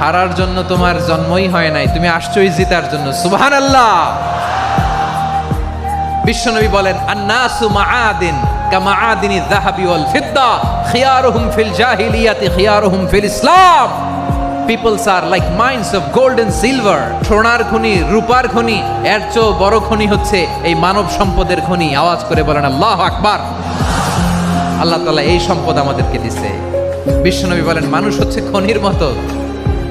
হারার জন্য তোমার জন্মই হয় নাই। তুমি আসছোই জিতার জন্য। সুবহান আল্লাহ বিশ্বনবী বলেন, আন্নাসু মাআদিন কামা আদিনি যাহাবি ওয়াল ফিদ্দা, খিয়ারুহুম ফিল জাহিলিয়াতি, খিয়ারুহুম ফিল ইসলাম। Peoples are like mines of gold and silver সোনার খনি, রূপার খনি, এর চেয়েও বড় খনি হচ্ছে এই মানব সম্পদের খনি। আওয়াজ করে বলেন, আল্লাহ আকবার। আল্লাহ তাআলা এই সম্পদ আমাদেরকে দিছে। বিশ্বনবী বলেন, মানুষ হচ্ছে খনির মতো।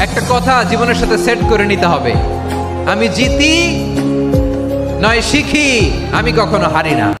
একটা কথা জীবনের সাথে সেট করে নিতে হবে। আমি জিতি, নয় শিখি, আমি কখনো হারি না।